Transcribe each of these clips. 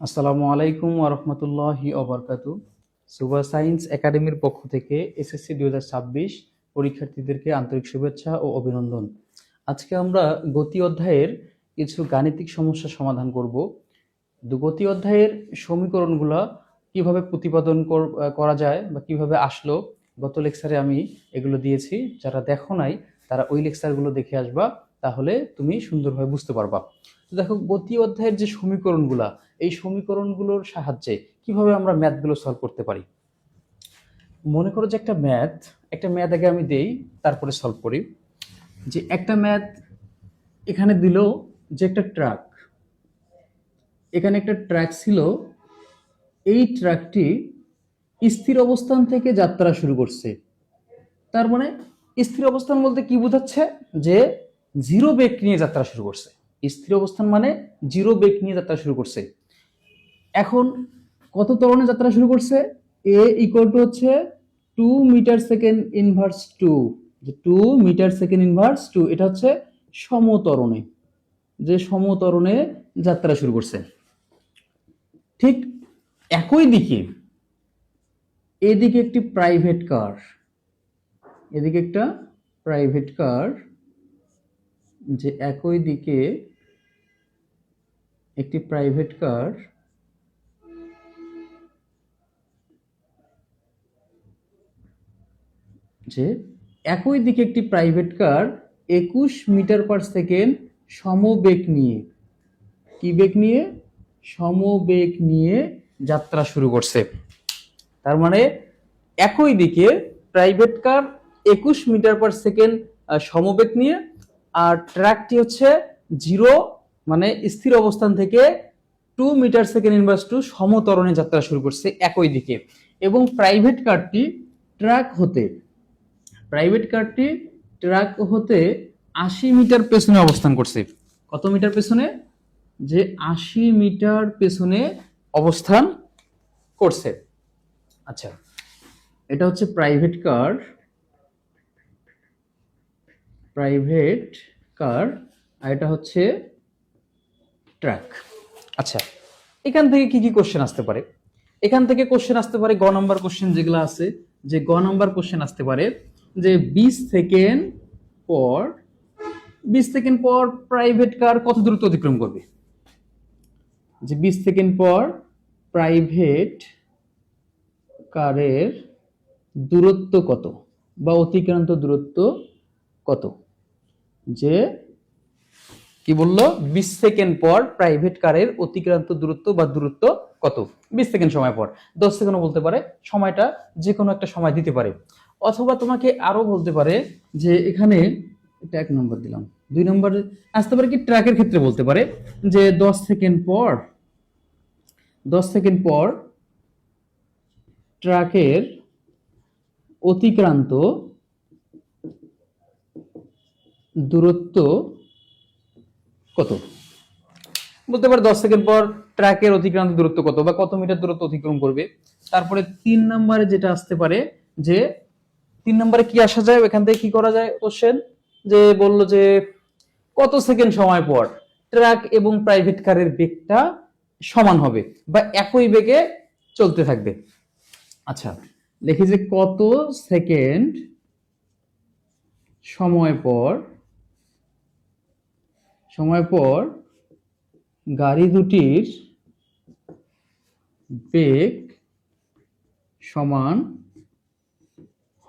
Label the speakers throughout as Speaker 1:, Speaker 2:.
Speaker 1: আসসালামু আলাইকুম ওরহমতুল্লাহি অবরকাতু সুবা সায়েন্স একাডেমির পক্ষ থেকে এসএসসি হাজার ছাব্বিশ পরীক্ষার্থীদেরকে আন্তরিক শুভেচ্ছা ও অভিনন্দন। আজকে আমরা গতি অধ্যায়ের কিছু গাণিতিক সমস্যা সমাধান করব। গতি অধ্যায়ের সমীকরণগুলো কীভাবে প্রতিপাদন করা যায় বা কীভাবে আসলো, গত লেকচারে আমি এগুলো দিয়েছি। যারা দেখো নাই, তারা ওই লেকচারগুলো দেখে আসবা, তাহলে তুমি সুন্দরভাবে বুঝতে পারবা। তো দেখো গতি অধ্যায়ের যে সমীকরণগুলা, এই সমীকরণগুলোর সাহায্যে কীভাবে আমরা ম্যাথগুলো সলভ করতে পারি? মনে করো যে একটা ম্যাথ একটা ম্যাথ আগে আমি দেই, তারপরে সলভ করি। যে একটা ম্যাথ এখানে দিল যে একটা ট্রাক। এখানে একটা ট্র্যাক ছিল, এই ট্র্যাকটি স্থির অবস্থান থেকে যাত্রা শুরু করছে। তার মানে স্থির অবস্থান বলতে কি বোঝাচ্ছে? যে জিরো বেগ নিয়ে যাত্রা শুরু করছে। স্থির অবস্থান মানে জিরো বেগ নিয়ে যাত্রা শুরু করছে। এখন কত ত্বরণে যাত্রা শুরু করছে? এ ইকুয়াল টু হচ্ছে two metre second inverse two যে two metre second inverse two এটা হচ্ছে সমতরণে, যে সমতরণে যাত্রা শুরু করছে। ঠিক একই দিকে, এদিকে একটি প্রাইভেট কার এদিকে একটা প্রাইভেট কার যে একই দিকে একটি প্রাইভেট কার যে একই দিকে একটি প্রাইভেট কার একুশ মিটার পার সেকেন্ড সমবেগ নিয়ে। কি বেগ নিয়ে? সমবেগ নিয়ে যাত্রা শুরু করছে। তার মানে একই দিকে প্রাইভেট কার একুশ মিটার পার সেকেন্ড সমবেগ নিয়ে, আর ট্র্যাকটি হচ্ছে জিরো মানে স্থির অবস্থান থেকে two metre second inverse two সমতরণে যাত্রা শুরু করছে একই দিকে। এবং প্রাইভেট কারটি ট্র্যাক হতে প্রাইভেট কারটি ট্র্যাক হতে আশি মিটার পেছনে অবস্থান করছে। কত মিটার পেছনে? যে আশি মিটার পেছনে অবস্থান করছে। আচ্ছা এটা হচ্ছে প্রাইভেট কার প্রাইভেট কার আর এটা হচ্ছে ট্র্যাক। আচ্ছা এখান থেকে কি কি কোশ্চেন আসতে পারে? এখান থেকে কোশ্চেন আসতে পারে গ নম্বর কোশ্চেন যেগুলো আছে, যে গ নম্বর কোশ্চেন আসতে পারে যে বিশ সেকেন্ড পর, বিশ সেকেন্ড পর প্রাইভেট কার কত দ্রুত অতিক্রম করবে? যে বিশ সেকেন্ড পর প্রাইভেট কারের দূরত্ব কত বা অতিক্রান্ত দূরত্ব কত? যে কি বলল? বিশ সেকেন্ড পর প্রাইভেট কারের অতিক্রান্ত দূরত্ব বা দূরত্ব কত? বিশ সেকেন্ড সময় পর। দশ সেকেন্ডও বলতে পারে, সময়টা যে কোনো একটা সময় দিতে পারে। অথবা তোমাকে আরও বলতে পারে যে এখানে এটা এক নম্বর দিলাম। দুই নম্বর, আসতে পারে কি ট্র্যাকের ক্ষেত্রে বলতে পারে যে দশ সেকেন্ড পর, দশ সেকেন্ড পর ট্রাকের অতিক্রান্ত দূরত্ব কত? বলতে পারে দশ সেকেন্ড পর ট্র্যাকের অতিক্রান্ত দূরত্ব কত বা কত মিটার দূরত্ব অতিক্রম করবে। তারপরে তিন নম্বরে যেটা আসতে পারে যে, তিন নম্বরে কি আসা যায় এখান থেকে কি করা যায় কোশ্চেন যে বলল যে, কত সেকেন্ড সময় পর ট্রাক এবং প্রাইভেট কারের বেগটা সমান হবে বা একই বেগে চলতে থাকবে? আচ্ছা দেখি যে কত সেকেন্ড সময় পর সময় পর গাড়ি দুটির বেগ সমান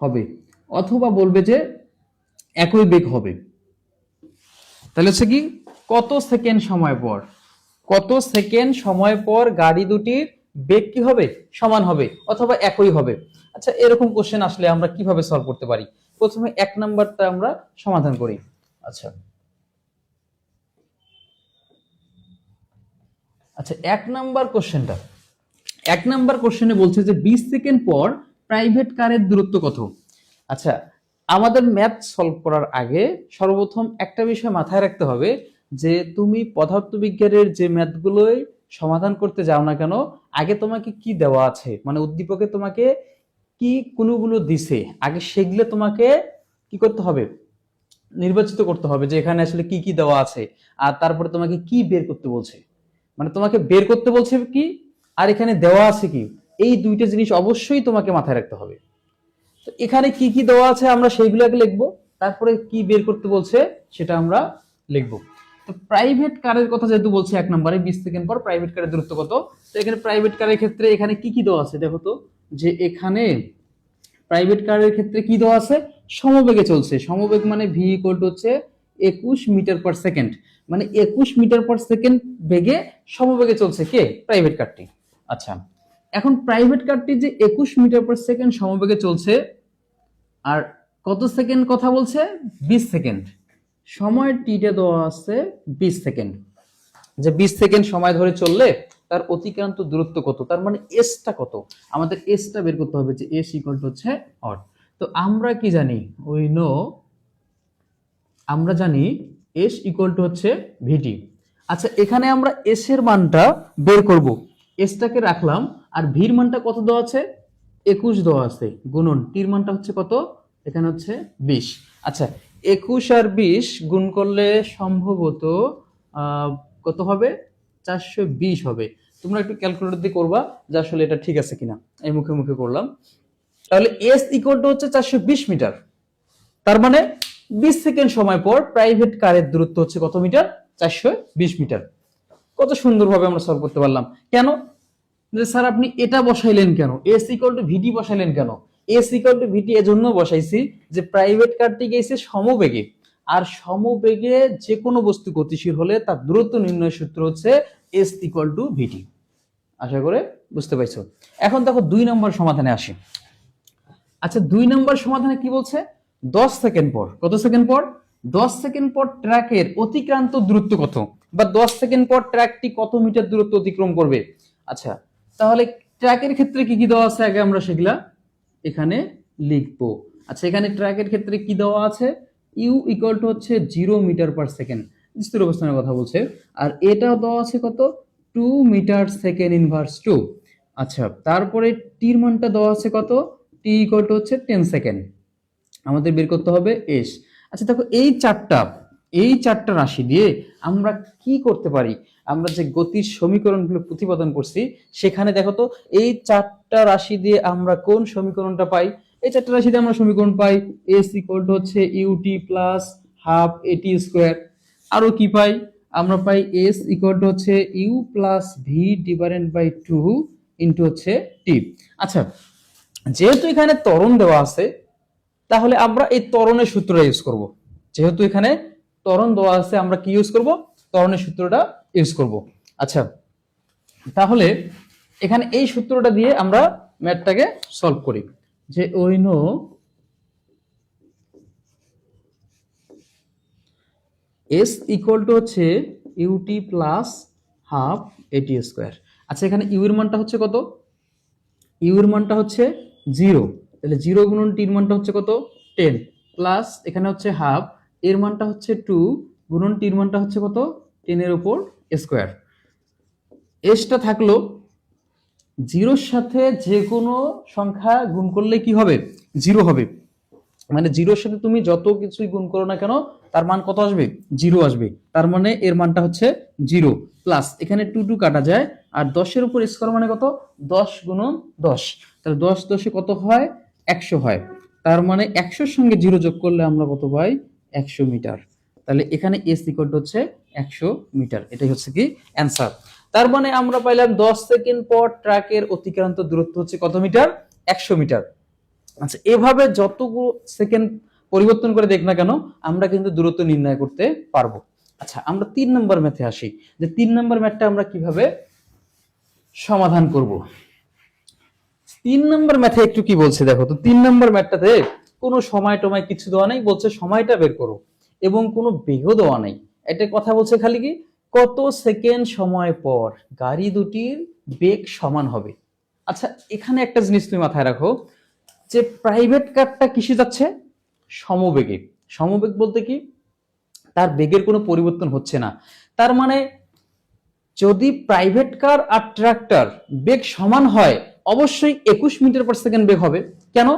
Speaker 1: হবে, অথবা বলবে যে একই বেগ হবে। তাহলে হচ্ছে কি, কত সেকেন্ড সময় পর, কত সেকেন্ড সময় পর গাড়ি দুটির বেগ কি হবে? সমান হবে, অথবা একই হবে। আচ্ছা এরকম কোশ্চেন আসলে আমরা কীভাবে সলভ করতে পারি? প্রথমে এক নাম্বারটা আমরা সমাধান করি। আচ্ছা আচ্ছা এক নাম্বার কোশ্চেনটা। এক নাম্বার কোশ্চেনে বলছে যে, বিশ সেকেন্ড পর প্রাইভেট কারের দূরত্ব কত? আচ্ছা আমাদের ম্যাথ সলভ করার আগে সর্বপ্রথম একটা বিষয় মাথায় রাখতে হবে যে, তুমি পদার্থবিজ্ঞানের যে ম্যাথগুলোই সমাধান করতে যাও না কেন, আগে তোমাকে কি দেওয়া আছে? মানে উদ্দীপকে তোমাকে কি কোনগুলো দিছে? আগে সেগুলো তোমাকে কি করতে হবে? নির্বাচিত করতে হবে যে, এখানে আসলে কি কি দেওয়া আছে? আর তারপরে তোমাকে কি বের করতে বলছে? মানে তোমাকে বের করতে বলছে কি? আর এখানে দেওয়া আছে কি? এই দুইটা জিনিস অবশ্যই তোমাকে মাথায় রাখতে হবে। তো এখানে কি কি দেওয়া আছে আমরা সেইগুলো আগে লিখব। তারপরে কি বের করতে বলছে সেটা আমরা লিখব। তো প্রাইভেট কারের কথা যেহেতু বলছে এক নম্বরে, বিশ সেকেন্ড পর প্রাইভেট কারের দূরত্ব কত? তো এখানে প্রাইভেট কারের ক্ষেত্রে এখানে কি কি দেওয়া আছে দেখো তো? যে এখানে প্রাইভেট কারের ক্ষেত্রে কি দেওয়া আছে? সমবেগে চলছে। সমবেগ মানে ভি ইকুয়াল হচ্ছে একুশ মিটার পার সেকেন্ড মানে একুশ মিটার পার সেকেন্ড বেগে সমবেগে চলছে কে? প্রাইভেট কারটি আচ্ছা এখন প্রাইভেট কারটি যে একুশ মিটার পার সেকেন্ড সমবেগে চলছে, আর কত সেকেন্ড কথা বলছে? বিশ সেকেন্ড সময় টিটা দেওয়া আছে বিশ সেকেন্ড যে বিশ সেকেন্ড সময় ধরে চললে তার অতিক্রান্ত দূরত্ব কত? তার মানে এসটা কত? আমাদের এসটা বের করতে হবে যে এস ইকুয়াল টু হচ্ছে অট তো আমরা কি জানি? উই নো আমরা জানি এস ইকুয়াল টু হচ্ছে ভিটি আচ্ছা এখানে আমরা এস এর মানটা বের করব। এসটাকে রাখলাম, আর ভির মানটা কত দেওয়া আছে? একুশ দেওয়া আছে, গুণন। টির মানটা হচ্ছে কত? এখানে হচ্ছে বিশ। আচ্ছা একুশ আর বিশ গুণ করলে সম্ভবত কত হবে? চারশো বিশ হবে। তোমরা একটু ক্যালকুলেটর দিয়ে করবা যে আসলে এটা ঠিক আছে কিনা। এই মুখে মুখে করলাম। তাহলে এস ইকুয়াল টু হচ্ছে চারশো বিশ মিটার। তার মানে বিশ সেকেন্ড সময় পর প্রাইভেট কারের দূরত্ব হচ্ছে কত মিটার? চারশো বিশ মিটার। কত সুন্দরভাবে আমরা সলভ করতে পারলাম। কেন? স্যার, আপনি এটা বসাইলেন কেন? এস ইকুয়াল টু ভিটি বসাইলেন কেন? এস ইকুয়াল টু ভিটি এজন্য বসাইছি যে প্রাইভেট কারটি গেছে সমবেগে। আর সমবেগে যে কোনো বস্তু গতিশীল হলে তার দূরত্ব নির্ণয় সূত্র হচ্ছে এস ইকুয়াল টু ভিটি আশা করে বুঝতে পারছ? এখন দেখো দুই নম্বর সমাধানে আসি। আচ্ছা দুই নম্বর সমাধানে কি বলছে? দশ সেকেন্ড পর, কত সেকেন্ড পর? দশ সেকেন্ড পর ট্র্যাকের অতিক্রান্ত দূরত্ব কত? বা দশ সেকেন্ড পর ট্র্যাকটি কত মিটার দূরত্ব অতিক্রম করবে? আচ্ছা তাহলে ট্র্যাকের ক্ষেত্রে কি কি দেওয়া আছে আগে আমরা সেগুলা এখানে লিখব। আচ্ছা এখানে ট্র্যাকের ক্ষেত্রে কি দেওয়া আছে? ইউ ইকুয়াল টু হচ্ছে জিরো মিটার পার সেকেন্ড স্থির অবস্থানের কথা বলছে। আর এটাও দেওয়া আছে কত? Two metre second inverse two আচ্ছা তারপরে টির মানটা দেওয়া আছে কত? টি ইকুয়াল টু হচ্ছে টেন সেকেন্ড আমাদের বের করতে হবে এস আচ্ছা দেখো, এই চারটা এই চারটা রাশি দিয়ে আমরা কি করতে পারি? আমরা যে গতির সমীকরণগুলো প্রতিপাদন করছি, সেখানে দেখো তো, এই চারটা রাশি দিয়ে আমরা কোন সমীকরণটা পাই? এই চারটা রাশি দিয়ে আমরা সমীকরণ পাই এস ইকুয়াল টু হচ্ছে U T plus half A T square আরও কি পাই? আমরা পাই এস ইকুয়াল টু হচ্ছে U plus V divided by two into হচ্ছে টি আচ্ছা যেহেতু এখানে ত্বরণ দেওয়া আছে তাহলে আমরা এই ত্বরণের সূত্রটা ইউজ করব। যেহেতু এখানে ত্বরণ দেওয়া আছে, আমরা কি ইউজ করব? ত্বরণের সূত্রটা ইউজ করব। আচ্ছা তাহলে এখানে এই সূত্রটা দিয়ে আমরা ম্যাথটাকে সলভ করি। যে we know s equal to হচ্ছে u t plus half a t square আচ্ছা এখানে ইউ এর মানটা হচ্ছে কত? ইউ এর মানটা হচ্ছে জিরো তাহলে জিরো গুণন টির মানটা হচ্ছে কত? টেন। প্লাস এখানে হচ্ছে হাফ এর মানটা হচ্ছে টু গুণন টির মানটা হচ্ছে কত? টেনের উপর স্কোয়ার এসটা থাকল জিরোর সাথে যে কোনো সংখ্যা গুণ করলে কি হবে? জিরো হবে। মানে জিরোর সাথে তুমি যত কিছুই গুণ করো না কেন, তার মান কত আসবে? জিরো আসবে। তার মানে এর মানটা হচ্ছে জিরো। প্লাস এখানে টু টু কাটা যায়, আর দশের উপর স্কোয়ার মানে কত? দশ গুণন দশ। তাহলে দশ দশে কত হয়? একশো হয়। তার মানে একশোর সঙ্গে জিরো যোগ করলে আমরা কত পাই? একশো মিটার। তাহলে এখানে এস ইকুয়াল হচ্ছে একশো মিটার। এটাই হচ্ছে কি অ্যান্সার তার মানে আমরা পাইলাম দশ সেকেন্ড পর ট্রাকের অতিক্রান্ত দূরত্ব হচ্ছে কত মিটার? একশো মিটার। আচ্ছা এভাবে যতগুলো সেকেন্ড পরিবর্তন করে দেখ না কেন, আমরা কিন্তু দূরত্ব নির্ণয় করতে পারব। আচ্ছা আমরা তিন নম্বর ম্যাথে আসি। যে তিন নম্বর ম্যাথটা আমরা কীভাবে সমাধান করব? তিন নম্বর ম্যাথে একটু কি বলছে দেখো, তো তিন নম্বর ম্যাথটাতে কোনো সময় টময় কিছু দেওয়া নেই, বলছে সময়টা বের করো এবং কোনো বেগও দেওয়া নেই। এটা কথা বলছে খালি কি? কত সেকেন্ড সময় পর গাড়ি দুটির বেগ সমান হবে। আচ্ছা এখানে একটা জিনিস তুমি মাথায় রাখো, যে প্রাইভেট কারটা কিসে যাচ্ছে? সমবেগে। সমবেগ বলতে কি? তার বেগের কোনো পরিবর্তন হচ্ছে না। তার মানে যদি প্রাইভেট কার আর ট্রাক্টর বেগ সমান হয় অবশ্যই একুশ মিটার পার সেকেন্ড বেগ হবে। কেন?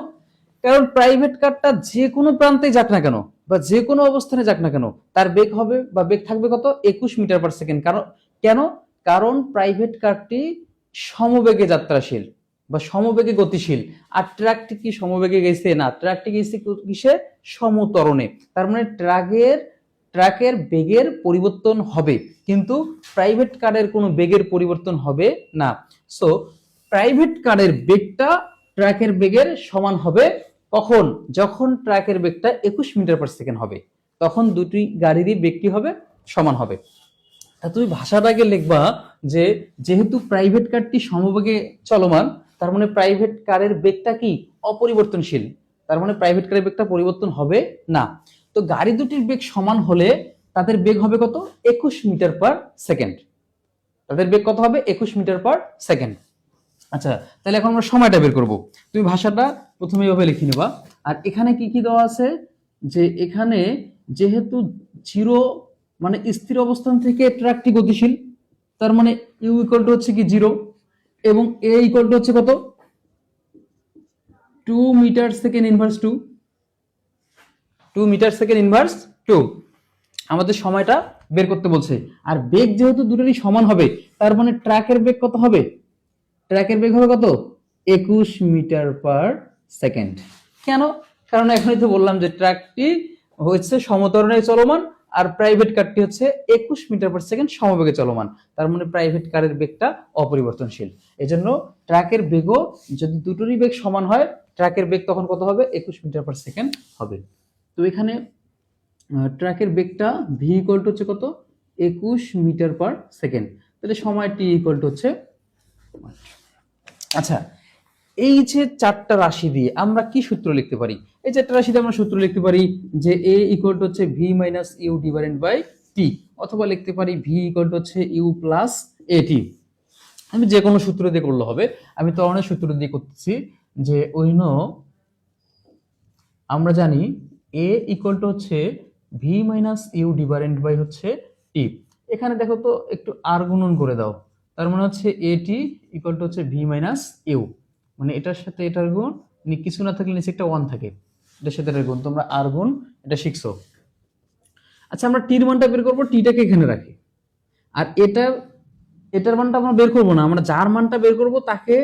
Speaker 1: কারণ প্রাইভেট কারটা যে কোনো প্রান্তে যাক না কেন, বা যে কোনো অবস্থানে যাক না কেন, তার বেগ হবে বা বেগ থাকবে কত? একুশ মিটার পার সেকেন্ড কারণ কেন? কারণ প্রাইভেট কারটি সমবেগে যাত্রাশীল বা সমবেগে গতিশীল। আর ট্রাকটি কি সমবেগে গেছে? না ট্রাকটি গেছে কিসে? সমতরণে। তার মানে ট্রাকের ট্রাকের বেগের পরিবর্তন হবে। কিন্তু প্রাইভেট কারের কোনো বেগের পরিবর্তন হবে না। সো প্রাইভেট কারের বেগটা ট্র্যাকের বেগের সমান হবে কখন? যখন ট্র্যাকের বেগটা একুশ মিটার পার সেকেন্ড হবে। তখন দুটি গাড়িরই বেগ কি হবে? সমান হবে। তা তুমি ভাষাটাকে লিখবা যে যেহেতু প্রাইভেট কারটি সমবেগে চলমান, তার মানে প্রাইভেট কারের বেগটা কি? অপরিবর্তনশীল। তার মানে প্রাইভেট কারের বেগটা পরিবর্তন হবে না। তো গাড়ি দুটির বেগ সমান হলে তাদের বেগ হবে কত? একুশ মিটার পার সেকেন্ড তাদের বেগ কত হবে? একুশ মিটার পার সেকেন্ড আচ্ছা তাহলে এখন আমরা সময়টা বের করব। তুমি ভাষাটা প্রথমে এভাবে লিখে নিবা। আর এখানে কি কি দেওয়া আছে? যে এখানে যেহেতু জিরো মানে স্থির অবস্থান থেকে ট্র্যাকটি গতিশীল, তার মানে ইউ ইকুয়াল টু হচ্ছে কি জিরো, এবং এ ইকুয়াল টু হচ্ছে কত? Two metre second inverse two. Two metre second inverse two. আমাদের সময়টা বের করতে বলছে। আর বেগ যেহেতু দুটোরই সমান হবে, তার মানে ট্র্যাকের বেগ কত হবে? ট্র্যাকের বেগ হবে কত? একুশ মিটার পার সেকেন্ড। কেন? কারণ এখনই তো বললাম যে ট্র্যাকটি হচ্ছে সমতরণে চলমান আর প্রাইভেট কারটি হচ্ছে একুশ মিটার পার সেকেন্ড সমবেগে চলমান। তার মানে প্রাইভেট কারের বেগটা অপরিবর্তনশীল। এজন্য ট্র্যাকের বেগও যদি দুটোরই বেগ সমান হয়, ট্র্যাকের বেগ তখন কত হবে? একুশ মিটার পার সেকেন্ড হবে। তো এখানে ট্র্যাকের বেগটা ভি ইকুয়াল টু হচ্ছে কত? একুশ মিটার পার সেকেন্ড। তাহলে সময় টি ইকুয়াল টু হচ্ছে আচ্ছা এই যে চারটা রাশি দিয়ে আমরা কি সূত্র লিখতে পারি? এই চারটা রাশি দিয়ে আমরা সূত্র লিখতে পারি যে এ ইকুয়াল টু হচ্ছে v minus u divided by t অথবা লিখতে পারি ভি ইকুয়াল টু হচ্ছে ইউ প্লাস এ টি আমি যে কোনো সূত্র দিয়ে করলে হবে। আমি তো অনেক সূত্র দিয়ে করতেছি যে অন্য আমরা জানি এ ইকুয়াল টু হচ্ছে v minus u divided by হচ্ছে টি এখানে দেখো তো একটু আর গুণন করে দাও। তার মানে হচ্ছে এ টি ইকুয়াল টু হচ্ছে ভি মাইনাস ইউ মানে এটার সাথে এটার গুণ মানে কিছু না থাকলে নিচে একটা ওয়ান থাকে। এটার সাথে এটার গুণ, তোমরা আর গুণ এটা শিখছো। আচ্ছা আমরা টির মানটা বের করব টিটাকে এখানে রাখি। আর এটার এটার মানটা আমরা বের করব না, আমরা যার মানটা বের করব তাকে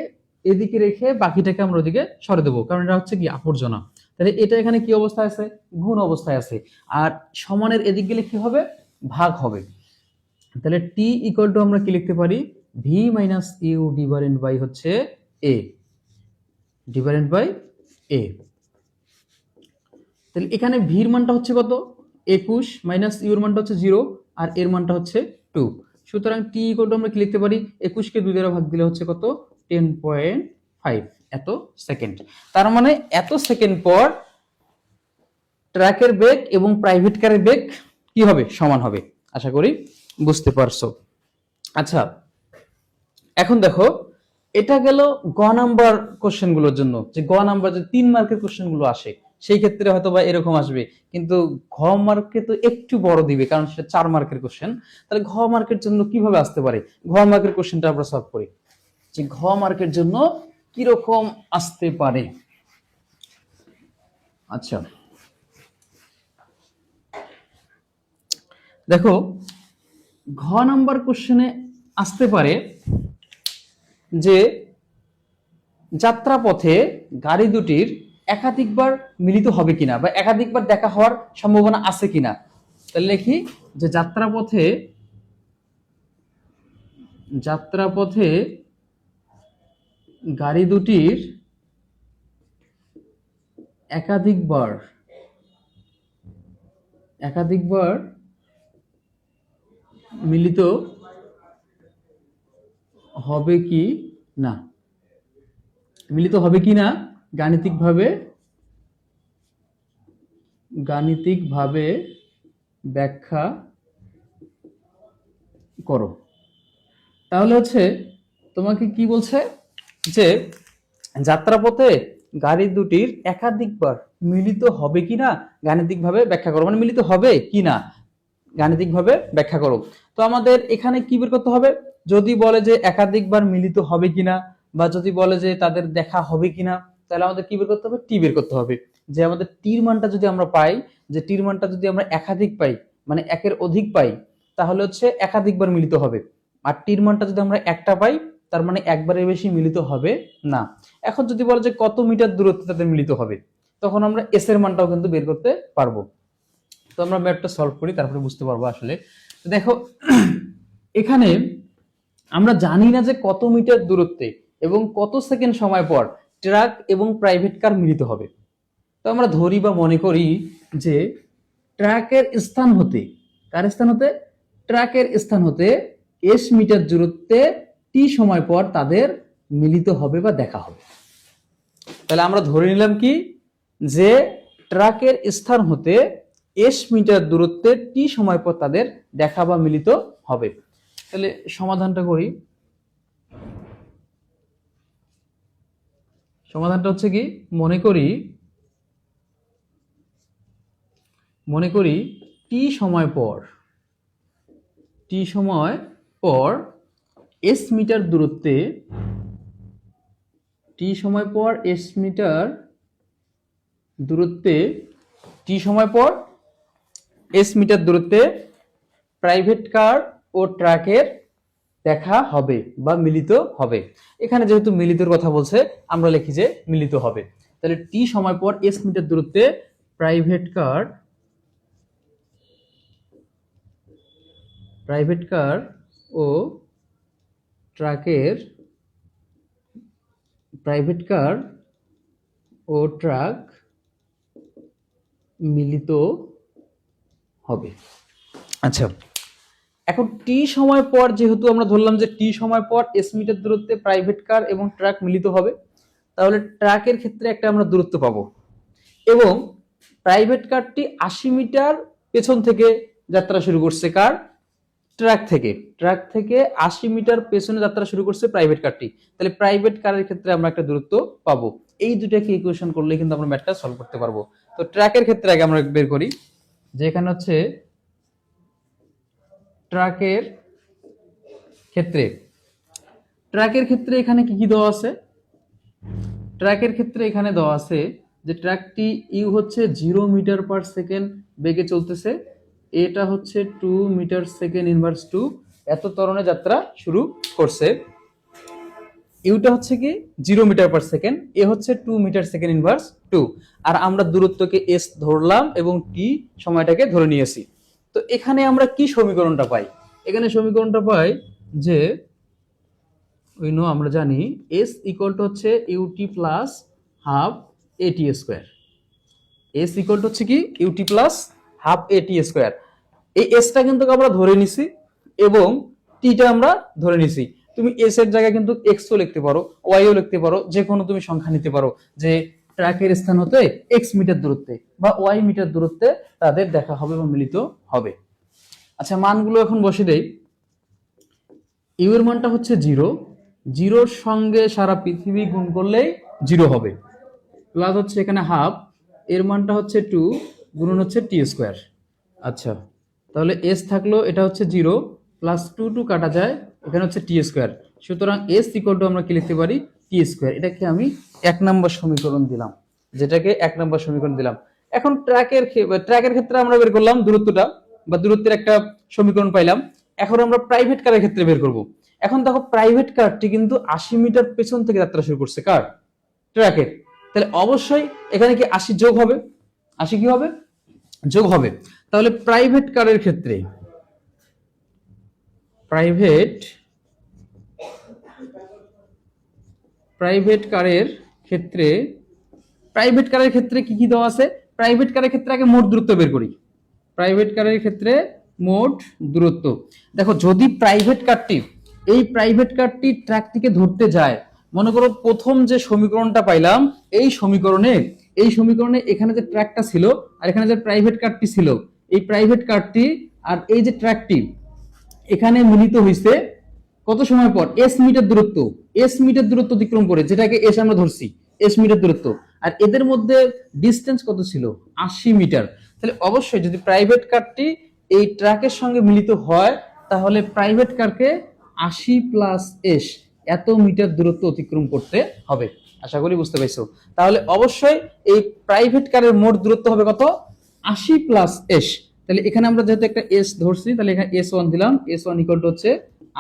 Speaker 1: এদিকে রেখে বাকিটাকে আমরা ওদিকে সরে দেবো। কারণ এটা হচ্ছে কি আবর্জনা তাহলে এটা এখানে কি অবস্থায় আছে? গুণ অবস্থায় আছে। আর সমানের এদিক গেলে কি হবে? ভাগ হবে। তাহলে টি ইকুয়াল টু আমরা কি লিখতে পারি? V minus u divided by হচ্ছে এ ডিভাইডেড বাই এ তাহলে এখানে ভির মানটা হচ্ছে কত? একুশ মাইনাস ইউর মানটা হচ্ছে জিরো আর এর মানটা হচ্ছে টু সুতরাং টি ইকুয়াল টু আমরা কি লিখতে পারি? একুশকে দুই দ্বারা ভাগ দিলে হচ্ছে কত? টেন পয়েন্ট ফাইভ এত সেকেন্ড তার মানে এত সেকেন্ড পর ট্র্যাকের বেগ এবং প্রাইভেট কারের বেগ কি হবে? সমান হবে। আশা করি বুঝতে পারছ। আচ্ছা এখন দেখো, এটা গেল গ নাম্বার কোশ্চেনগুলোর জন্য। যে গ নাম্বার যে তিন মার্কের কোশ্চেনগুলো আসে, সেই ক্ষেত্রে হয়তো বা এরকম আসবে। কিন্তু ঘ মার্কে তো একটু বড় দিবে, কারণ সেটা চার মার্কের কোশ্চেন তাহলে ঘ মার্কের জন্য কীভাবে আসতে পারে? ঘ মার্কের কোশ্চেনটা আমরা সলভ করি। যে ঘ মার্কের জন্য কীরকম আসতে পারে? আচ্ছা। দেখো, ঘ নাম্বার কোশ্চেনে আসতে পারে যে যাত্রাপথে গাড়ি দুটির একাধিকবার মিলিত হবে কিনা বা একাধিকবার দেখা হওয়ার সম্ভাবনা আছে কিনা? তাহলে লিখি যে যাত্রাপথে যাত্রাপথে গাড়ি দুটির একাধিকবার একাধিকবার মিলিত হবে কি? না। মিলিত হবে কি না? গাণিতিকভাবে গাণিতিকভাবে ব্যাখ্যা করো। তাহলে হচ্ছে, তোমাকে কি বলছে? যে যাত্রাপথে গাড়ি দুটির একাধিকবার মিলিত হবে কি না? গাণিতিকভাবে ব্যাখ্যা করো। মানে মিলিত হবে কি না? গাণিতিকভাবে ব্যাখ্যা করো। তো আমাদের এখানে কি বের করতে হবে? যদি বলে যে একাধিকবার মিলিত হবে কিনা বা যদি বলে যে তাদের দেখা হবে কিনা, তাহলে আমাদের কি বের করতে হবে? টি বের করতে হবে। যে আমাদের টির মানটা যদি আমরা পাই, যে টির মানটা যদি আমরা একাধিক পাই মানে একের অধিক পাই, তাহলে হচ্ছে একাধিকবার মিলিত হবে। আর টির মানটা যদি আমরা একটা পাই, তার মানে একবারের বেশি মিলিত হবে না। এখন যদি বলো যে কত মিটার দূরত্বে তাদের মিলিত হবে, তখন আমরা এস এর মানটাও কিন্তু বের করতে পারব। তো আমরা ম্যাথটা সলভ করি, তারপরে বুঝতে পারব আসলে। দেখো, এখানে আমরা জানি না যে কত মিটার দূরত্বে এবং কত সেকেন্ড সময় পর ট্রাক এবং প্রাইভেট কার মিলিত হবে। তো আমরা ধরি বা মনে করি যে ট্রাকের স্থান হতে, কার স্থান হতে? ট্রাকের স্থান হতে এস মিটার দূরত্বে টি সময় পর তাদের মিলিত হবে বা দেখা হবে। তাহলে আমরা ধরে নিলাম কি? যে ট্রাকের স্থান হতে এস মিটার দূরত্বে টি সময় পর তাদের দেখা বা মিলিত হবে। তাহলে সমাধানটা করি। সমাধানটা হচ্ছে কি, মনে করি মনে করি টি সময় পর টি সময় পর এস মিটার দূরত্বে টি সময় পর এস মিটার দূরত্বে টি সময় পর এস মিটার দূরত্বে প্রাইভেট কার ও ট্রাকের দেখা হবে বা মিলিত হবে। এখানে যেহেতু মিলিতর কথা বলছে, আমরা লিখি যে মিলিত হবে। তাহলে টি সময় পর এস মিটার দূরত্বে প্রাইভেট কার প্রাইভেট কার ও ট্রাকের প্রাইভেট কার ও ট্রাক মিলিত হবে। আচ্ছা। এখন টি সময় পর যেহেতু আমরা ধরলাম যে টি সময় পর এস মিটার দূরত্বে প্রাইভেট কার এবং ট্রাক মিলিত হবে তাহলে ট্রাকের ক্ষেত্রে একটা আমরা দূরত্ব পাবো। এবং প্রাইভেট কারটি আশি মিটার পেছন থেকে যাত্রা শুরু করছে কার ট্রাক থেকে। ট্রাক থেকে আশি মিটার পেছনে যাত্রা শুরু করছে প্রাইভেট কারটি তাহলে প্রাইভেট কারের ক্ষেত্রে আমরা একটা দূরত্ব পাবো। এই দুটাকে ইকুয়েশন করলে কিন্তু আমরা ম্যাথটা সলভ করতে পারব। তো ট্র্যাকের ক্ষেত্রে আগে আমরা বের করি। যে এখানে হচ্ছে ট্রাকের ক্ষেত্রে। ট্র্যাকের ক্ষেত্রে এখানে কি কি দেওয়া আছে? ট্র্যাকের ক্ষেত্রে এখানে দেওয়া আছে যে ট্র্যাকটি ইউ হচ্ছে জিরো মিটার পার সেকেন্ড বেগে চলতেছে। এটা হচ্ছে two metre second inverse two. এত ত্বরণে যাত্রা শুরু করছে। ইউটা হচ্ছে কি zero metre per second a হচ্ছে two metre second inverse two আর আমরা দূরত্বকে এস ধরলাম এবং টি সময়টাকে ধরে নিয়েছি। তো এখানে আমরা কি সমীকরণটা পাই? এখানে সমীকরণটা পাই যে, ওই নো, আমরা জানি এস ইকুয়াল টু হচ্ছে u t plus half a t square s equal to হচ্ছে কি u t plus half a t square এই এসটা কিন্তু আমরা ধরে নিছি এবং টিটা আমরা ধরে নিছি। তুমি এস এর জায়গায় কিন্তু এক্সও লিখতে পারো ওয়াইও লিখতে পারো যে কোনো তুমি সংখ্যা নিতে পারো। যে ট্র্যাকের স্থান হতে এক্স মিটার দূরত্বে বা ওয়াই মিটার দূরত্বে তাদের দেখা হবে বা মিলিত হবে। আচ্ছা মানগুলো এখন বসে দেই। ইউ এর মানটা হচ্ছে জিরো জিরোর সঙ্গে সারা পৃথিবী গুণ করলেই জিরো হবে। প্লাস হচ্ছে এখানে হাফ এর মানটা হচ্ছে টু গুণন হচ্ছে টি স্কোয়ার আচ্ছা তাহলে এস থাকল, এটা হচ্ছে জিরো প্লাস টু টু কাটা যায় এখানে হচ্ছে টি স্কোয়ার সুতরাং এস ইকুয়াল টু আমরা কি লিখতে পারি? টি স্কোয়ার এটাকে আমি এক নম্বর সমীকরণ দিলাম। যেটাকে এক নম্বর সমীকরণ দিলাম। এখন ট্র্যাকের ট্র্যাকের ক্ষেত্রে আমরা বের করলাম দূরত্বটা, বা দূরত্বের একটা সমীকরণ পাইলাম। এখন আমরা প্রাইভেট কারের ক্ষেত্রে বের করব। এখন দেখো প্রাইভেট কারটি কিন্তু আশি মিটার পেছন থেকে যাত্রা শুরু করছে। কার? ট্র্যাকের তাহলে অবশ্যই এখানে কি আশি যোগ হবে? আশি কি হবে? যোগ হবে। তাহলে প্রাইভেট কারের ক্ষেত্রে প্রাইভেট প্রাইভেট কারের ক্ষেত্রে, প্রাইভেট কারের ক্ষেত্রে কি কি দেওয়া আছে? প্রাইভেট কারের ক্ষেত্রে আগে মোট দূরত্ব বের করি। প্রাইভেট কারের ক্ষেত্রে মোট দূরত্ব। দেখো, যদি প্রাইভেট কারটি, এই প্রাইভেট কারটি ট্র্যাকটিকে ধরতে যায়, মনে করো প্রথম যে সমীকরণটা পাইলাম, এই সমীকরণে এই সমীকরণে এখানে যে ট্র্যাকটা ছিল আর এখানে যে প্রাইভেট কারটি ছিল, এই প্রাইভেট কারটি আর এই যে ট্র্যাকটি এখানে মিলিত হয়েছে কত সময় পর? এস মিটার দূরত্ব। এস মিটার দূরত্ব অতিক্রম করে, যেটাকে এস আমরা ধরছি এস মিটার দূরত্ব। আর এদের মধ্যে ডিস্টেন্স কত ছিল? আশি মিটার। তাহলে অবশ্যই যদি প্রাইভেট কারটি এই ট্রাকের সঙ্গে মিলিত হয়, তাহলে প্রাইভেট কারকে আশি প্লাস এস এত মিটার দূরত্ব অতিক্রম করতে হবে। আশা করি বুঝতে পাইছো তাহলে অবশ্যই এই প্রাইভেট কারের মোট দূরত্ব হবে কত? আশি প্লাস এস তাহলে এখানে আমরা যেহেতু একটা এস ধরছি, তাহলে এখানে এস ওয়ান দিলাম। এস ওয়ান ইকুয়াল টু হচ্ছে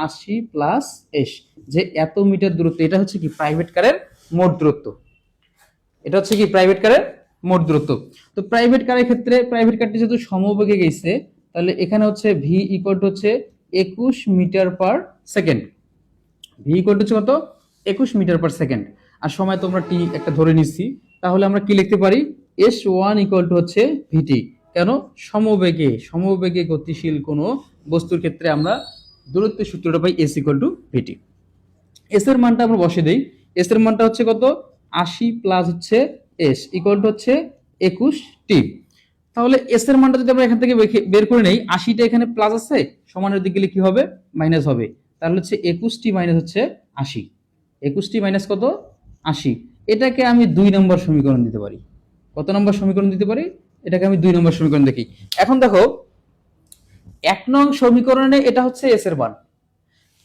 Speaker 1: আশি প্লাস এস যে এত মিটার দূরত্ব, এটা হচ্ছে কি প্রাইভেট কারের মোট দূরত্ব? এটা হচ্ছে কি প্রাইভেট কারের মোট দূরত্ব? তো প্রাইভেট কারের ক্ষেত্রে প্রাইভেট কারটি যেহেতু সমবেগে গেছে, তাহলে এখানে হচ্ছে ভি ইকুয়াল হচ্ছে একুশ metre per second v equal হচ্ছে কত? একুশ মিটার পার সেকেন্ড আর সময় তোমরা টি একটা ধরে নিচ্ছি, তাহলে আমরা কি লিখতে পারি? এস ওয়ান ইকুয়াল টু হচ্ছে ভিটি কেন? সমবেগে সমবেগে গতিশীল কোনো বস্তুর ক্ষেত্রে আমরা দূরত্বের সূত্রটা পাই s equal to v t s এর মানটা আমরা বসে দিই। এস এর মানটা হচ্ছে কত? আশি প্লাস হচ্ছে এস ইকুয়াল টু হচ্ছে একুশ টি তাহলে এস এর মানটা যদি আমরা এখান থেকে বের করে নেই, আশিটা এখানে প্লাস আছে, সমানের দিকে গেলে কি হবে? মাইনাস হবে। তাহলে হচ্ছে একুশটি মাইনাস হচ্ছে আশি। একুশটি মাইনাস কত? আশি। এটাকে আমি দুই নম্বর সমীকরণ দিতে পারি। কত নম্বর সমীকরণ দিতে পারি? এটাকে আমি দুই নম্বর সমীকরণ দেখি। এখন দেখো, এক নং সমীকরণে এটা হচ্ছে এস এর মান।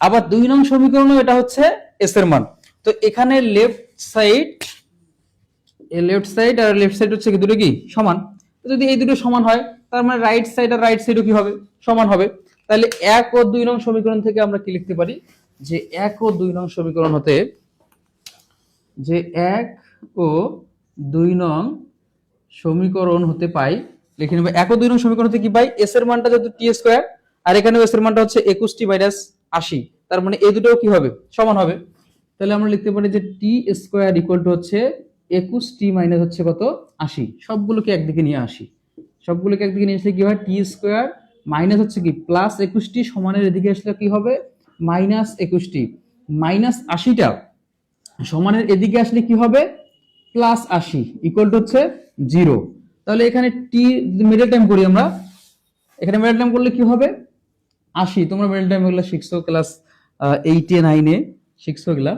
Speaker 1: আবার দুই নং সমীকরণে এটা হচ্ছে এস এর মান। তো এখানে লেফট সাইড লেফট সাইড আর লেফট সাইড হচ্ছে কি দুটো কি? সমান। যদি এই দুটো সমান হয়, তার মানে রাইট সাইড আর রাইট সাইডও কি হবে? সমান হবে। তাহলে এক ও দুই নং সমীকরণ থেকে আমরা কি লিখতে পারি? যে এক ও দুই নং সমীকরণ হতে, যে এক ও দুই নং সমীকরণ হতে পাই, লিখে নেবে এক দুই নং সমীকরণ হতে কি পাই? এস এর মানটা যেহেতু টি স্কোয়ার আর এখানে এস এর মানটা হচ্ছে একুশটি মাইনাস আশি। তার মানে এই দুটো কি হবে? সমান হবে। তাহলে আমরা লিখতে পারি যে টি স্কোয়ার ইকুয়াল টু হচ্ছে একুশ টি মাইনাস হচ্ছে কত? আশি। সবগুলোকে একদিকে নিয়ে আসি। সবগুলোকে একদিকে নিয়ে আসলে কি হয়? টি স্কোয়ার মাইনাস হচ্ছে কি? প্লাস একুশটি সমানের এদিকে আসলে কি হবে? মাইনাস একুশটি মাইনাস আশিটা সমানের এদিকে আসলে কি হবে? প্লাস আশি ইকুয়াল টু হচ্ছে জিরো তাহলে এখানে টি মিডল টাইম করি আমরা। এখানে মিডল টাইম করলে কি হবে? আশি। তোমরা মিডল টাইম এগুলো শিখছো ক্লাস এইটে নাইনে শিখছো এগুলা।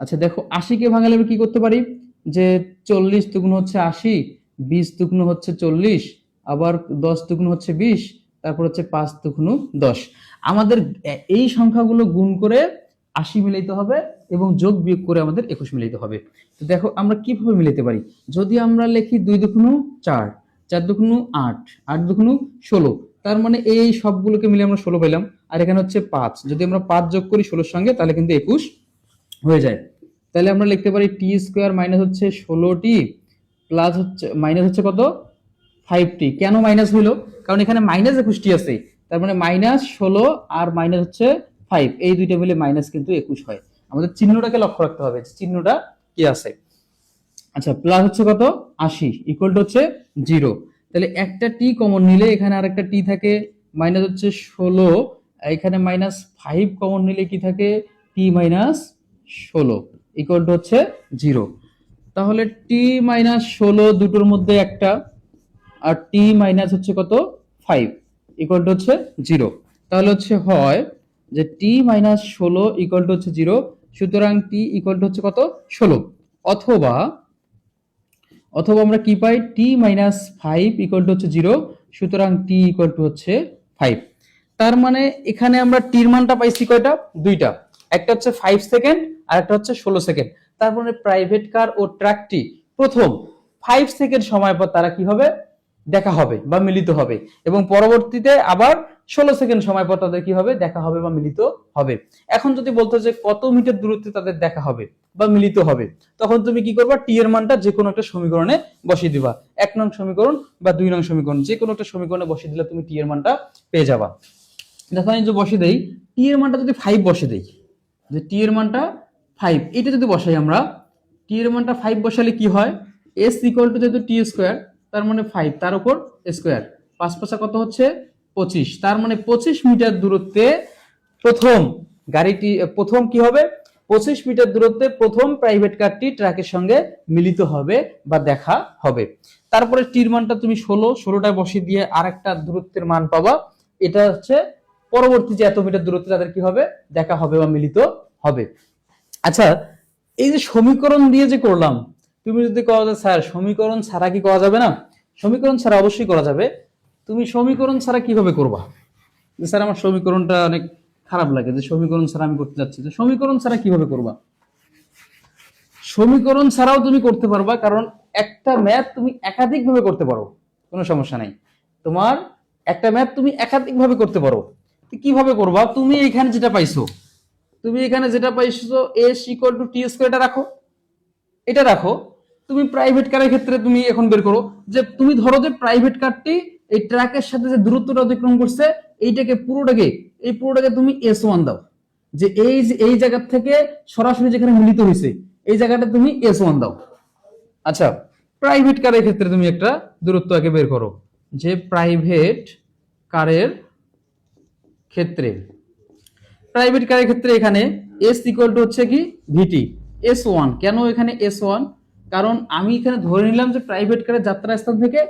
Speaker 1: আচ্ছা দেখো আশিকে ভাঙালে আমি কি করতে পারি? যে চল্লিশ দুগুণ হচ্ছে আশি, বিশ দুগুণ হচ্ছে চল্লিশ, আবার দশ দুগুণ হচ্ছে বিশ, তারপর হচ্ছে পাঁচ দুগুণ দশ। আমাদের এই সংখ্যাগুলো গুণ করে আশি মিলাইতে হবে। এবং যোগ বিয়োগ করে আমাদের একুশ মিলিতে হবে। তো দেখো আমরা কীভাবে মিলাইতে পারি? যদি আমরা লিখি দুই দুগুণ চার চার দুগুণ আট আট দুগুণ ষোলো, তার মানে এই সবগুলোকে মিলে আমরা ষোলো পেলাম। আর এখানে হচ্ছে পাঁচ। যদি আমরা পাঁচ যোগ করি ষোলোর সঙ্গে, তাহলে কিন্তু একুশ হয়ে যায়। তাহলে আমরা লিখতে পারি টি স্কোয়ার মাইনাস হচ্ছে ষোলোটি প্লাস হচ্ছে, মাইনাস হচ্ছে কত? ফাইভ টি কেন মাইনাস হইল? কারণ এখানে মাইনাস একুশটি আছে। তার মানে মাইনাস ষোলো আর মাইনাস হচ্ছে ফাইভ। এই দুইটা মিলে মাইনাস কিন্তু একুশ হয়। আমাদের চিহ্নটাকে লক্ষ্য রাখতে হবে চিহ্নটা কি আছে। আচ্ছা প্লাস হচ্ছে কত? আশি ইকুয়াল টু হচ্ছে জিরো তাহলে একটা টি কমন নিলে এখানে আরেকটা টি থাকে মাইনাস হচ্ছে ষোলো। এখানে মাইনাস ফাইভ কমন নিলে কি থাকে? টি মাইনাস ষোলো ইকুয়াল টু হচ্ছে জিরো তাহলে টি মাইনাস ষোলো দুটোর মধ্যে একটা, আর টি মাইনাস হচ্ছে কত? ফাইভ ইকুয়াল টু হচ্ছে জিরো তাহলে হচ্ছে হয় যে টি মাইনাস ষোলো ইকুয়াল টু হচ্ছে জিরো সুতরাং টি ইকুয়াল টু হচ্ছে কত? ষোলো। অথবা অথবা আমরা কি পাই? T minus five equal to হচ্ছে জিরো সুতরাং টি ইকুয়াল টু হচ্ছে ফাইভ তার মানে এখানে আমরা টির মানটা পাইছি কয়টা? দুইটা। একটা হচ্ছে ফাইভ সেকেন্ড আর একটা হচ্ছে ষোলো সেকেন্ড তার মানে প্রাইভেট কার ও ট্রাকটি প্রথম ফাইভ সেকেন্ড সময় পর তারা কি হবে? দেখা হবে বা মিলিত হবে। এবং পরবর্তীতে আবার ষোলো সেকেন্ড সময় পর তাদের কি হবে? দেখা হবে বা মিলিত হবে। এখন যদি বলতো যে কত মিটার দূরত্বে তাদের দেখা হবে বা মিলিত হবে, তখন তুমি কি করবা? টি এর মানটা যে কোনো একটা সমীকরণে বসিয়ে দিবা। এক নং সমীকরণ বা দুই নং সমীকরণ যে কোনো একটা সমীকরণে বসিয়ে দিলে তুমি টি এর মানটা পেয়ে যাবা। দেখো, আমি যে বসিয়ে দেই টি এর মানটা যদি ফাইভ বসে দেই, যে টি এর মানটা ফাইভ এটা যদি বসাই আমরা টি এর মানটা ফাইভ বসালে কি হয়? এস ইকুয়াল টু যেহেতু টি স্কোয়ার তার মানে ফাইভ তার উপর স্কোয়ার পাঁচ পাঁচা কত হচ্ছে? পঁচিশ। তার মানে পঁচিশ মিটার দূরত্বে প্রথম গাড়িটি, প্রথম কি হবে? পঁচিশ মিটার দূরত্বে প্রথম প্রাইভেট কারটি ট্রাকের সঙ্গে মিলিত হবে বা দেখা হবে। তারপরে টির মানটা তুমি ষোলো, ষোলোটায় বসিয়ে দিয়ে আরেকটা দূরত্বের মান পাবা। এটা হচ্ছে পরবর্তী যে এত মিটার দূরত্বে তাদের কি হবে? দেখা হবে বা মিলিত হবে। আচ্ছা এই যে সমীকরণ দিয়ে যে করলাম, তুমি যদি করা যায় স্যার, সমীকরণ ছাড়া কি করা যাবে না? সমীকরণ ছাড়া অবশ্যই করা যাবে। তুমি সমীকরণ ছাড়া কীভাবে করবা? যে স্যার, আমার সমীকরণটা অনেক খারাপ লাগে, যে সমীকরণ ছাড়া আমি করতে যাচ্ছি। যে সমীকরণ ছাড়া কীভাবে করবা? সমীকরণ ছাড়াও তুমি করতে পারবা, কারণ একটা ম্যাথ তুমি একাধিক ভাবে করতে পারো। কোনো সমস্যা নাই। তোমার একটা ম্যাথ তুমি একাধিক ভাবে করতে পারো। কীভাবে করবা? তুমি এখানে যেটা পাইছো, তুমি এখানে যেটা পাইছো s equal to t square এটা রাখো। এটা রাখো। তুমি প্রাইভেট কারের ক্ষেত্রে তুমি এখন বের করো যে, তুমি ধরো যে প্রাইভেট কারটি এই ট্র্যাকের সাথে যে দূরত্বটা অতিক্রম করছে, এইটাকে পুরোটাকে, এই পুরোটাকে তুমি এস ওয়ান দাও। যে এই এই জায়গা থেকে সরাসরি যেখানে মিলিত হয়েছে, এই জায়গাটা তুমি এস ওয়ান দাও। আচ্ছা প্রাইভেট কারের ক্ষেত্রে তুমি একটা দূরত্ব আগে বের করো। যে প্রাইভেট কারের ক্ষেত্রে প্রাইভেট কারের ক্ষেত্রে এখানে এস ইকুয়াল টু হচ্ছে কি? ভিটি এস ওয়ান কেন এখানে এস ওয়ান কারণ আমি এখানে ধরে নিলাম যে প্রাইভেট কারের যাত্রা স্থান থেকে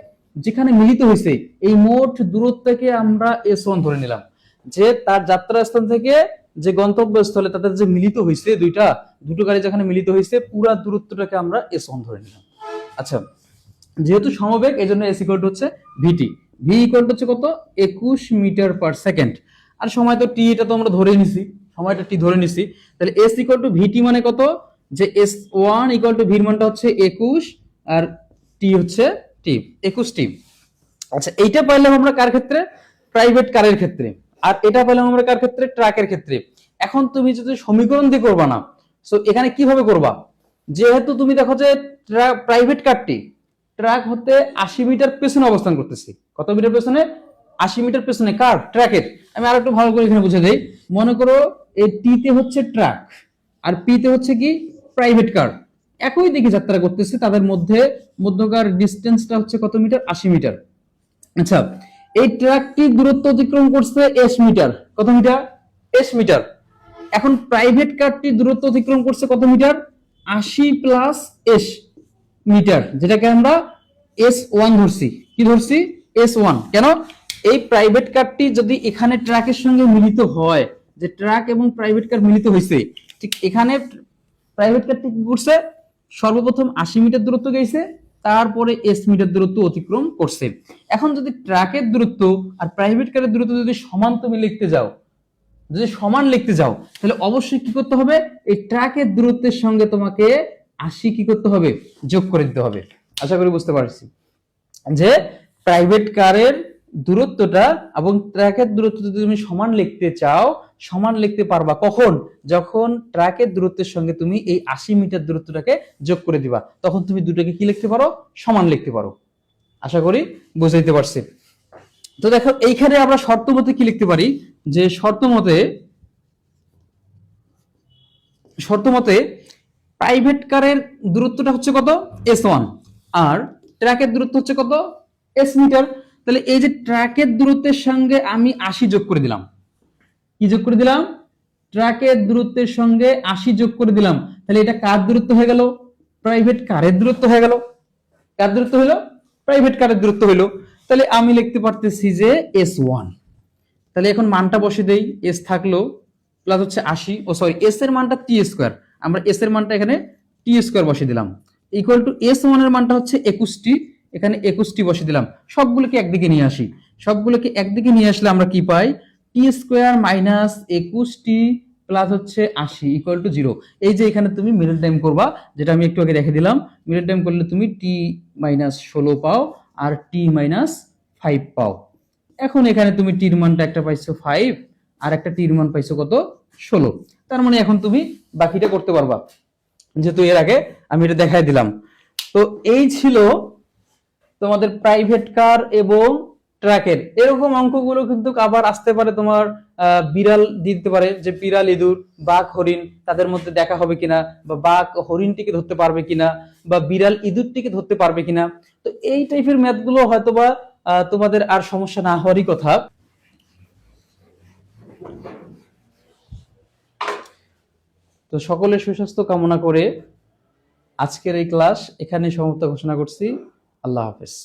Speaker 1: যেখানে মিলিত হয়েছে এই মোট দূরত্বকে আমরা এস ওয়ান ধরে নিলাম। যে তার যাত্রা স্থান থেকে যে গন্তব্যস্থলে তাদের যে মিলিত হয়েছে দুইটা, দুটো গাড়ি যেখানে মিলিত হয়েছে পুরা দূরত্বটাকে আমরা এস ওয়ান ধরে নিলাম। আচ্ছা যেহেতু সমবেগ এই জন্য এস ইকুয়াল হচ্ছে ভিটি ভি ইকুয়াল হচ্ছে কত? একুশ মিটার পার সেকেন্ড আর সময় তো টি এটা তো আমরা ধরে নিছি। সময়টা টি ধরে নিছি। তাহলে এস ইকুয়াল টু ভিটি মানে কত? যে এস ওয়ান ইকুয়াল টু ভির মানটা হচ্ছে একুশ, আর টি হচ্ছে টি একুশ টি আচ্ছা এইটা পাইলাম আমরা কার ক্ষেত্রে? প্রাইভেট কারের ক্ষেত্রে। আর এটা পাইলাম আমরা কার ক্ষেত্রে? ট্রাকের ক্ষেত্রে। এখন তুমি যদি সমীকরণ দিয়ে করবা না সো এখানে কীভাবে করবা? যেহেতু তুমি দেখো যে প্রাইভেট কারটি ট্রাক হতে আশি মিটার পেছনে অবস্থান করতেছি। কত মিটার পেছনে? আশি মিটার পেছনে কার ট্রাকের আমি আর একটু ভালো করে এখানে বুঝে দেই। মনে করো এই টিতে হচ্ছে ট্রাক আর পিতে হচ্ছে কি? প্রাইভেট কার একই দিকে যাত্রা করতেছে, তাদের মধ্যে মধ্যকার ডিস্টেন্সটা হচ্ছে কত মিটার? আশি মিটার। আচ্ছা এই ট্রাকটি দূরত্ব অতিক্রম করছে এস মিটার। কত মিটার? S metre. এখন প্রাইভেট কারটি দূরত্ব অতিক্রম করছে কত মিটার? আশি প্লাস এস মিটার, যেটাকে আমরা এস ওয়ান ধরছি। কি ধরছি? এস ওয়ান কেন? এই প্রাইভেট কারটি যদি এখানে ট্রাকের সঙ্গে মিলিত হয়, যে ট্রাক এবং প্রাইভেট কার মিলিত হয়েছে ঠিক এখানে প্রাইভেট কারটি কি করছে? সর্বপ্রথম আশি মিটার দূরত্ব গেছে, তারপরে এস মিটার দূরত্ব অতিক্রম করছে। এখন যদি ট্রাকের দূরত্ব আর প্রাইভেট কারের দূরত্ব যদি সমান তুমি লিখতে যাও, যদি সমান লিখতে যাও, তাহলে অবশ্যই কি করতে হবে? এই ট্রাকের দূরত্বের সঙ্গে তোমাকে আশি কি করতে হবে? যোগ করে দিতে হবে। আশা করি বুঝতে পারছি। যে প্রাইভেট কারের দূরত্বটা এবং ট্র্যাকের দূরত্ব যদি তুমি সমান লিখতে চাও, সমান লিখতে পারবা কখন? যখন ট্র্যাকের দূরত্বের সঙ্গে তুমি এই আশি মিটার দূরত্বটাকে যোগ করে দিবা, তখন তুমি দুটোকে কি লিখতে পারো? সমান লিখতে পারো। আশা করি বুঝাইতে পারছি। তো দেখো, এইখানে আমরা শর্ত মতে কি লিখতে পারি? যে শর্ত মতে শর্ত মতে প্রাইভেট কারের দূরত্বটা হচ্ছে কত? এস ওয়ান আর ট্র্যাকের দূরত্ব হচ্ছে কত? এস মিটার তাহলে এই যে ট্র্যাকের দূরত্বের সঙ্গে আমি আশি যোগ করে দিলাম। কি যোগ করে দিলাম? ট্র্যাকের দূরত্বের সঙ্গে আশি যোগ করে দিলাম। তাহলে এটা কার দূরত্ব হয়ে গেল? প্রাইভেট কারের দূরত্ব হয়ে গেল। কার দূরত্ব হলো? প্রাইভেট কারের দূরত্ব হলো। তাহলে আমি লিখতে পারতেছি যে এস ওয়ান তাহলে এখন মানটা বসে দেই। এস থাকল প্লাস হচ্ছে আশি। ও সরি এস এর মানটা টি স্কোয়ার আমরা এস এর মানটা এখানে টি স্কোয়ার বসে দিলাম। ইকুয়াল টু এস ওয়ানের মানটা হচ্ছে একুশটি। এখানে একুশটি বসে দিলাম। সবগুলোকে একদিকে নিয়ে আসি। সবগুলোকে একদিকে নিয়ে আসলে আমরা কি পাই? টি স্কোয়ার মাইনাস একুশটি প্লাস হচ্ছে আশি ইকুয়াল টু জিরো এই যে এখানে তুমি মিডল টাইম করবা, যেটা আমি একটু আগে দেখে দিলাম। মিডল টাইম করলে তুমি টি মাইনাস ষোলো পাও আর টি মাইনাস ফাইভ পাও। এখন এখানে তুমি টির মানটা একটা পাইছো ফাইভ আর একটা টির মান পাইছো কত? ষোলো। তার মানে এখন তুমি বাকিটা করতে পারবা। যেহেতু এর আগে আমি এটা দেখাই দিলাম। তো এই ছিল তোমাদের প্রাইভেট কার এবং ট্রাকের এরকম অঙ্কগুলো কিন্তু আবার আসতে পারে তোমার বিড়াল দিতে পারে, যে বিড়াল, ইঁদুর, বাঘ, হরিণ তাদের মধ্যে দেখা হবে কিনা, বা বাঘ হরিণটিকে ধরতে পারবে কিনা, বা বিড়াল, ইঁদুরটিকে ধরতে পারবে কিনা। তো এই টাইপের ম্যাথগুলো হয়তোবা তোমাদের আর সমস্যা না হওয়ারই কথা। তো সকলের সুস্বাস্থ্য কামনা করে আজকের এই ক্লাস এখানে সমাপ্ত ঘোষণা করছি। আল্লাহ হাফেজ